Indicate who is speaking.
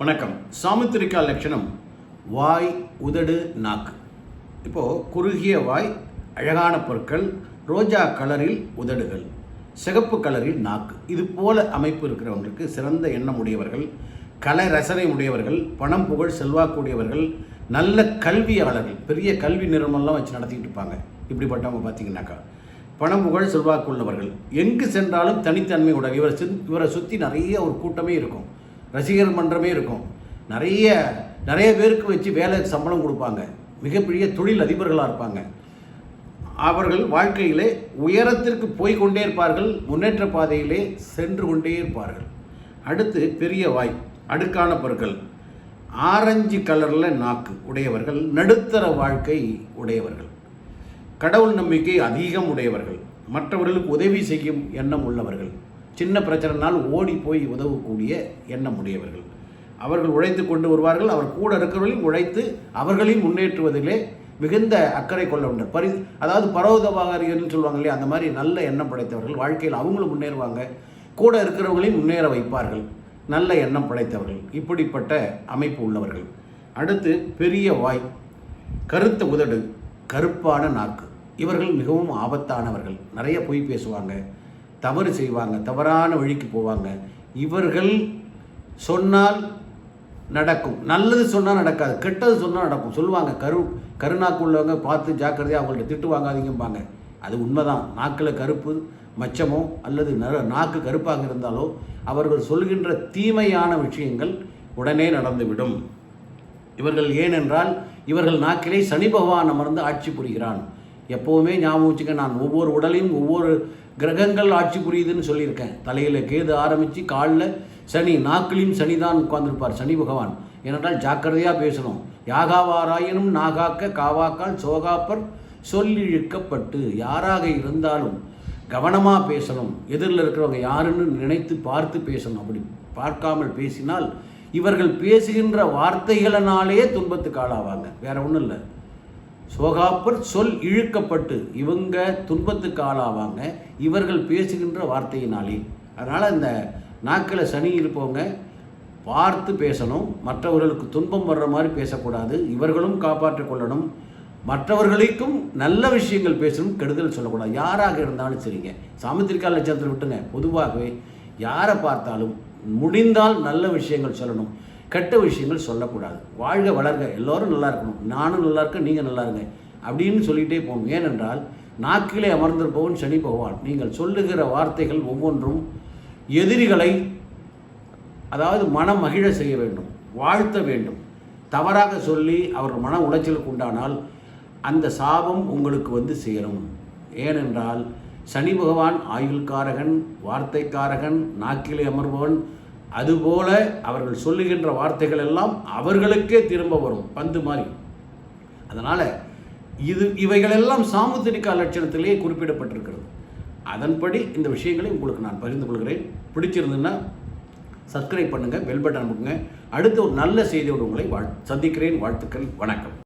Speaker 1: வணக்கம் சாமுத்திரிக்கா லட்சணம் வாய் உதடு நாக்கு இப்போது குறுகிய வாய் அழகான பொருட்கள் ரோஜா கலரில் உதடுகள் சிகப்பு கலரில் நாக்கு இது போல அமைப்பு இருக்கிறவங்களுக்கு சிறந்த எண்ணம் உடையவர்கள் கலை ரசனை உடையவர்கள் பணம் புகழ் செல்வாக்குடையவர்கள் நல்ல கல்வியாளர்கள் பெரிய கல்வி நிறுவனம்லாம் வச்சு நடத்திக்கிட்டு இருப்பாங்க இப்படிப்பட்டவங்க பார்த்தீங்கன்னாக்கா பணம் புகழ் செல்வாக்கு உள்ளவர்கள் எங்கு சென்றாலும் தனித்தன்மை உடைய இவரை இவரை சுற்றி நிறைய ஒரு கூட்டமே இருக்கும் ரசிகர் மன்றமே இருக்கும் நிறைய நிறைய பேருக்கு வச்சு வேலை சம்பளம் கொடுப்பாங்க மிகப்பெரிய தொழில் அதிபர்களாக இருப்பாங்க அவர்கள் வாழ்க்கையிலே உயரத்திற்கு போய்கொண்டே இருப்பார்கள் முன்னேற்ற பாதையிலே சென்று கொண்டே இருப்பார்கள் அடுத்து பெரிய வாய் அடுக்கான பொருட்கள் ஆரஞ்சு கலரில் நாக்கு உடையவர்கள் நடுத்தர வாழ்க்கை உடையவர்கள் கடவுள் நம்பிக்கை அதிகம் உடையவர்கள் மற்றவர்களுக்கு உதவி செய்யும் எண்ணம் உள்ளவர்கள் சின்ன பிரச்சனைனால் ஓடி போய் உதவக்கூடிய எண்ணம் உடையவர்கள் அவர்கள் உழைத்து கொண்டு வருவார்கள் அவர் கூட இருக்கிறவர்களையும் உழைத்து அவர்களையும் முன்னேற்றுவதிலே மிகுந்த அக்கறை கொள்ள உண்டு பரி அதாவது பரோதபாகரியன்னு சொல்லுவாங்க இல்லையா அந்த மாதிரி நல்ல எண்ணம் படைத்தவர்கள் வாழ்க்கையில் அவங்களும் முன்னேறுவாங்க கூட இருக்கிறவங்களையும் முன்னேற வைப்பார்கள் நல்ல எண்ணம் படைத்தவர்கள் இப்படிப்பட்ட அமைப்பு உள்ளவர்கள் அடுத்து பெரிய வாய் கருத்த உதடு கருப்பான நாக்கு இவர்கள் மிகவும் ஆபத்தானவர்கள் நிறைய பொய் பேசுவாங்க தவறு செய்வாங்க தவறான வழிக்கு போவாங்க இவர்கள் சொன்னால் நடக்கும் நல்லது சொன்னால் நடக்காது கெட்டது சொன்னால் நடக்கும் சொல்லுவாங்க கரு கருணாக்கு உள்ளவங்க பார்த்து ஜாக்கிரதையாக அவங்கள்ட்ட திட்டு வாங்காதீங்கம்பாங்க அது உண்மைதான் நாக்கில் கருப்பு மச்சமோ அல்லது நர நாக்கு கருப்பாக இருந்தாலோ அவர்கள் சொல்கின்ற தீமையான விஷயங்கள் உடனே நடந்துவிடும் இவர்கள் ஏனென்றால் இவர்கள் நாக்கிலே சனி பகவான் அமர்ந்து ஆட்சி புரிகிறான் எப்போவுமே ஞாபகம் வச்சுக்க நான் ஒவ்வொரு உடலையும் ஒவ்வொரு கிரகங்கள் ஆட்சி புரியுதுன்னு சொல்லியிருக்கேன் தலையில் கேது ஆரம்பித்து காலில் சனி நாக்களையும் சனி தான் உட்கார்ந்துருப்பார் சனி பகவான் ஏனென்றால் ஜாக்கிரதையாக பேசணும் யாகாவாராயினும் நாகாக்க காவாக்கால் சோகாப்பர் சொல்லிழுக்கப்பட்டு யாராக இருந்தாலும் கவனமாக பேசணும் எதிரில் இருக்கிறவங்க யாருன்னு நினைத்து பார்த்து பேசணும் அப்படி பார்க்காமல் பேசினால் இவர்கள் பேசுகின்ற வார்த்தைகளினாலேயே துன்பத்துக்கு ஆளாவாங்க வேற ஒன்றும் இல்லை சோகாப்பர் சொல் இழுக்கப்பட்டு இவங்க துன்பத்துக்கு ஆளாவாங்க இவர்கள் பேசுகின்ற வார்த்தையினாலே அதனால் இந்த நாக்கில் சனி இருப்பவங்க பார்த்து பேசணும் மற்றவர்களுக்கு துன்பம் வர்ற மாதிரி பேசக்கூடாது இவர்களும் காப்பாற்றிக்கொள்ளணும் மற்றவர்களுக்கும் நல்ல விஷயங்கள் பேசணும் கெடுதல் சொல்லக்கூடாது யாராக இருந்தாலும் சரிங்க சாமுத்திரிக்கா லட்சத்தில் விட்டுங்க பொதுவாகவே யாரை பார்த்தாலும் முடிந்தால் நல்ல விஷயங்கள் சொல்லணும் கெட்ட விஷயங்கள் சொல்லக்கூடாது வாழ்க வளர்க எல்லோரும் நல்லா இருக்கணும் நானும் நல்லா இருக்கேன் நீங்கள் நல்லா இருங்க அப்படின்னு சொல்லிகிட்டே போவோம் ஏனென்றால் நாக்கிலே அமர்ந்திருப்பவன் சனி பகவான் நீங்கள் சொல்லுகிற வார்த்தைகள் ஒவ்வொன்றும் எதிரிகளை அதாவது மனம் மகிழ செய்ய வேண்டும் வாழ்த்த வேண்டும் தவறாக சொல்லி அவர் மன உளைச்சலுக்கு உண்டானால் அந்த சாபம் உங்களுக்கு வந்து சேரும் ஏனென்றால் சனி பகவான் ஆயுள்காரகன் வார்த்தைக்காரகன் நாக்கிலே அமர்பவன் அதுபோல அவர்கள் சொல்லுகின்ற வார்த்தைகள் எல்லாம் அவர்களுக்கே திரும்ப வரும் பந்து மாதிரி அதனால் இது இவைகளெல்லாம் சாமுத்திரிக்கா லட்சணத்திலேயே குறிப்பிடப்பட்டிருக்கிறது அதன்படி இந்த விஷயங்களை உங்களுக்கு நான் பகிர்ந்து கொள்கிறேன் பிடிச்சிருந்துன்னா சப்ஸ்கிரைப் பண்ணுங்கள் பெல் பட்டன் அனுப்புங்க அடுத்த ஒரு நல்ல செய்தியோடு உங்களை வாழ் சந்திக்கிறேன் வாழ்த்துக்கள் வணக்கம்